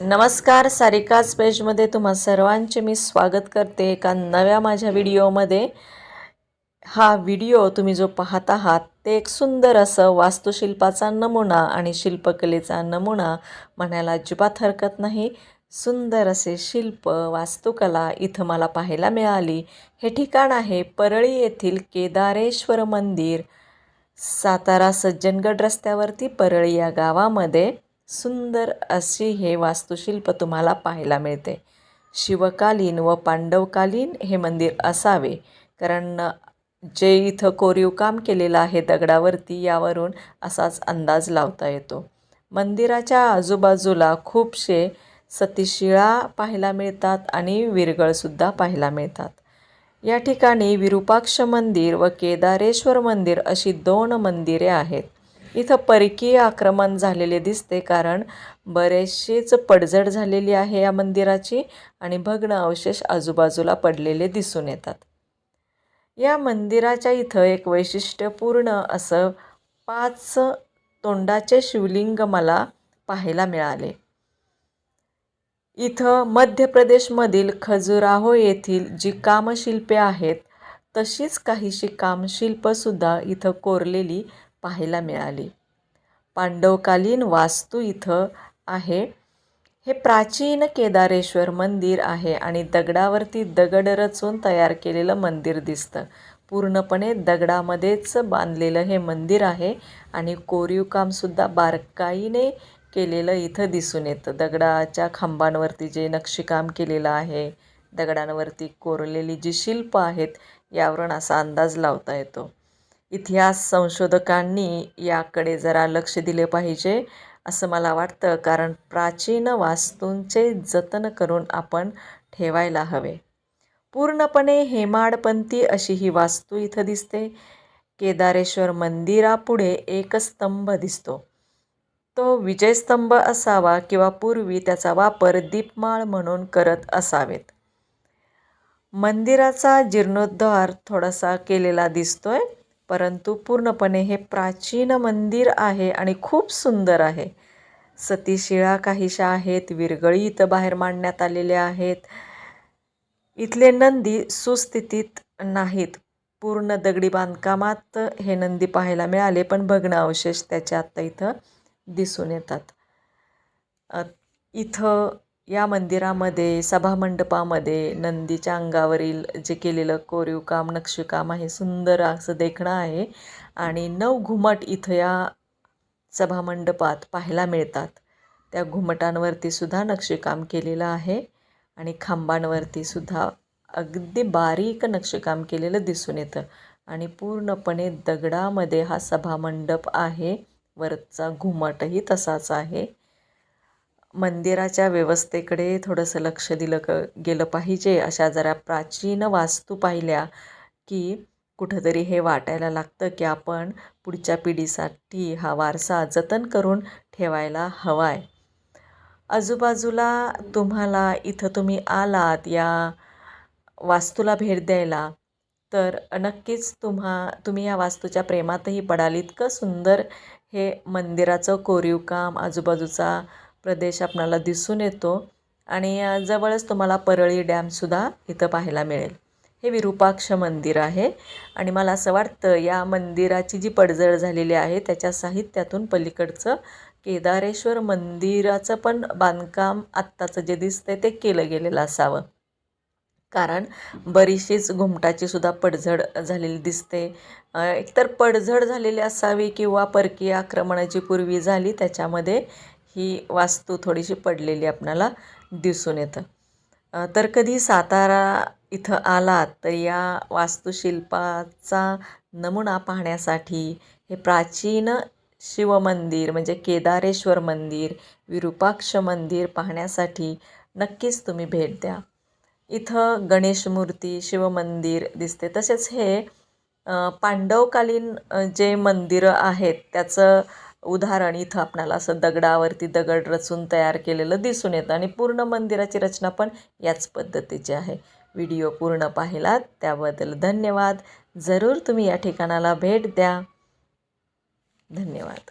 नमस्कार सारिकाच पेजमध्ये तुम्हा सर्वांचे मी स्वागत करते एका नव्या माझ्या व्हिडिओमध्ये. हा व्हिडिओ तुम्ही जो पाहत आहात ते एक सुंदर असं वास्तुशिल्पाचा नमुना आणि शिल्पकलेचा नमुना म्हणायला अजिबात हरकत नाही. सुंदर असे शिल्प वास्तुकला इथं मला पाहायला मिळाली. हे ठिकाण आहे परळी येथील केदारेश्वर मंदिर. सातारा सज्जनगड रस्त्यावरती परळी या गावामध्ये सुंदर अशी हे वास्तुशिल्प तुम्हाला पाहायला मिळते. शिवकालीन व पांडवकालीन हे मंदिर असावे कारण जे इथं कोरीव काम केलेलं आहे दगडावरती यावरून असाच अंदाज लावता येतो. मंदिराच्या आजूबाजूला खूपसे सतीशिळा पाहायला मिळतात आणि विरगळसुद्धा पाहायला मिळतात. या ठिकाणी विरूपाक्ष मंदिर व केदारेश्वर मंदिर अशी दोन मंदिरे आहेत. इथं परकीय आक्रमण झालेले दिसते कारण बरेचशीच पडझड झालेली आहे या मंदिराची आणि भग्न अवशेष आजूबाजूला पडलेले दिसून येतात. या मंदिराच्या इथं एक वैशिष्ट्यपूर्ण असं पाच तोंडाचे शिवलिंग मला पाहायला मिळाले. इथं मध्य प्रदेशमधील खजुराहो येथील जी कामशिल्पे आहेत तशीच काहीशी कामशिल्पसुद्धा इथं कोरलेली पाहायला मिळाली. पांडवकालीन वास्तू इथं आहे. हे प्राचीन केदारेश्वर मंदिर आहे आणि दगडावरती दगड रचून तयार केलेलं मंदिर दिसतं. पूर्णपणे दगडामध्येच बांधलेलं हे मंदिर आहे आणि कोरीव कामसुद्धा बारकाईने केलेलं इथं दिसून येतं. दगडाच्या खांबांवरती जे नक्षीकाम केलेलं आहे दगडांवरती कोरलेली जी शिल्प आहेत यावरून असा अंदाज लावता येतो. इतिहास संशोधकांनी याकडे जरा लक्ष दिले पाहिजे असं मला वाटतं कारण प्राचीन वास्तूंचे जतन करून आपण ठेवायला हवे. पूर्णपणे हेमाडपंथी अशी ही वास्तू इथं दिसते. केदारेश्वर मंदिरापुढे एक स्तंभ दिसतो. तो विजयस्तंभ असावा किंवा पूर्वी त्याचा वापर दीपमाळ म्हणून करत असावेत. मंदिराचा जीर्णोद्धार थोडासा केलेला दिसतोय. परंतु पूर्णपणे हे प्राचीन मंदिर आहे आणि खूप सुंदर आहे. सतीशिळा काहीशा आहेत विरगळी इथं बाहेर मांडण्यात आलेल्या आहेत. इथले नंदी सुस्थितीत नाहीत. पूर्ण दगडी बांधकामात हे नंदी पाहायला मिळाले पण भग्न अवशेष त्याच्या आत्ता इथं दिसून येतात. इथं या मंदिरामध्ये सभामंडपामध्ये नंदीच्या अंगावरील जे केलेलं कोरीव काम नक्षीकाम आहे सुंदर असं देखणं आहे आणि नऊ घुमट इथं या सभामंडपात पाहायला मिळतात. त्या घुमटांवरती सुद्धा नक्षीकाम केलेलं आहे आणि खांबांवरती सुद्धा अगदी बारीक नक्षीकाम केलेलं दिसून येतं आणि पूर्णपणे दगडामध्ये हा सभामंडप आहे. वरचा घुमटही तसाच आहे. मंदिराच्या व्यवस्थेकडे थोडंसं लक्ष दिलं क गेलं पाहिजे. अशा जरा प्राचीन वास्तू पाहिल्या की कुठंतरी हे वाटायला लागतं की आपण पुढच्या पिढीसाठी हा वारसा जतन करून ठेवायला हवा आहे आजूबाजूला तुम्हाला इथं तुम्ही आलात या वास्तूला भेट द्यायला तर नक्कीच तुम्हा तुम्ही या वास्तूच्या प्रेमातही पडाल इतकं सुंदर हे मंदिराचं कोरीव काम आजूबाजूचा प्रदेश आपणाला दिसून येतो आणि जवळच तुम्हाला परळी डॅमसुद्धा इथं पाहायला मिळेल. हे विरूपाक्ष मंदिर आहे आणि मला असं वाटतं या मंदिराची जी पडझड झालेली आहे त्याच्या साहित्यातून पलीकडचं केदारेश्वर मंदिराचं पण बांधकाम आत्ताचं जे दिसतंय ते केलं गेलेलं असावं. कारण बरीचशीच घुमटाची सुद्धा पडझड झालेली दिसते. एकतर पडझड झालेली असावी किंवा परकीय आक्रमणाची पूर्वी झाली त्याच्यामध्ये ही वास्तू थोडीशी पडलेली आपणाला दिसून येतं. तर कधी सातारा इथं आलात तर या वास्तुशिल्पाचा नमुना पाहण्यासाठी हे प्राचीन शिवमंदिर म्हणजे केदारेश्वर मंदिर विरूपाक्ष मंदिर पाहण्यासाठी नक्कीच तुम्ही भेट द्या. इथं गणेश मूर्ती शिवमंदिर दिसते. तसेच हे पांडवकालीन जे मंदिरं आहेत त्याचं उदाहरण इथं आपणाला असं दगडावरती दगड रचून तयार केलेलं दिसून येतं आणि पूर्ण मंदिराची रचना पण याच पद्धतीची आहे. व्हिडिओ पूर्ण पाहिलात त्याबद्दल धन्यवाद. जरूर तुम्ही या ठिकाणाला भेट द्या. धन्यवाद.